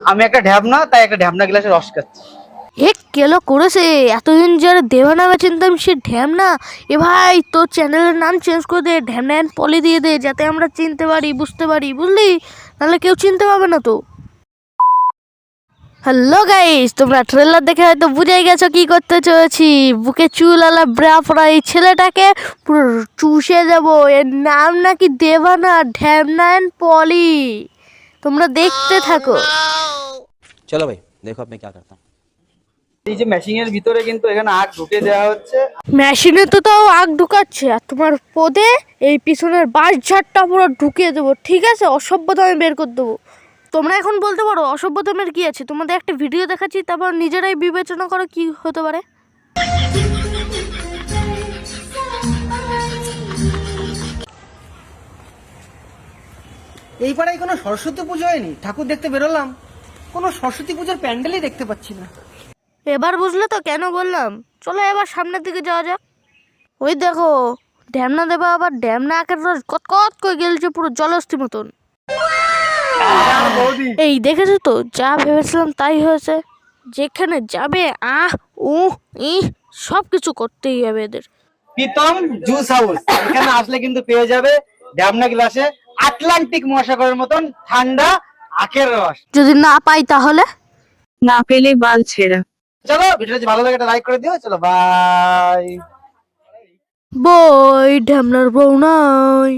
আমি একটা ঢ্যাবনা, তাই একটা ঢ্যাবনা গ্লাসে রস খাচ্ছি। এ কেলো করেছে? এতদিন যারা দেওয়া নামে চিনতাম সে ঢ্যামনা এ ভাই, তোর চ্যানেলের নাম চেঞ্জ করে দে ঢ্যামনা অ্যান্ড পলি দিয়ে দে, যাতে আমরা চিনতে পারি, বুঝতে পারি, বুঝলি? নাহলে কেউ চিনতে পারবে না তো। হ্যালো গাইস তোমরা ট্রেলার দেখে হয়তো বুঝে গেছো কি করতে চলেছি। বুকে চুল আলা ব্রা পরা এই ছেলেটাকে পুরো চুষে যাব এর নাম নাকি দেবানা ঢ্যামনা অ্যান্ড পলি। তোমরা দেখতে থাকো। चलो भाई देखो अब मैं क्या करता हूँ এই যে মেশিং এর ভিতরে কিন্তু এখানে আগ ঢুকে দেওয়া হচ্ছে মেশিনে তো তাও আগ ঢুকাচ্ছে আর তোমার পদে এই পিছনের বাঁশ ঝাড়টা পুরো ঢুকিয়ে দেবো ঠিক আছে অসভ্যতা আমি বের করে দেবো তোমরা এখন বলতে পারো অসভ্যতমের কি আছে তোমাদের একটা ভিডিও দেখাচ্ছি তারপর নিজেরাই বিবেচনা করো কি হতে পারে এই পাড়ায় কোনো সরস্বতী পুজো হয়নি ঠাকুর দেখতে বেরোলাম কোনো সরস্বতী পুজোর প্যান্ডেলই দেখতে পাচ্ছি না। এবার বুঝলে তো কেন বললাম? চলো এবার সামনের দিকে যাওয়া যাক। ওই দেখো ড্যামনা দেবা আবার ড্যামনা আঁকের রস কত কত করে গেলছে পুরো জলস্থি মতন। এই দেখেছ তো যা ভেবেছিলাম তাই হয়েছে। যেখানে যাবে আহ উ ই সব কিছু করতেই হবে এদের। Pritam juice house. এখানে আসলে কিন্তু পেয়ে যাবে ঢ্যাবনা গ্লাসে আটলান্টিক মহাসাগরের মতন ঠান্ডা আখের রস। যদি না পাই তাহলে? না পেলে বাল ছেঁড়া। চলো ভিডিওটা যদি ভালো লাগে একটা লাইক করে দিও চলো বাই বই ঢ্যামনার বউ নাই।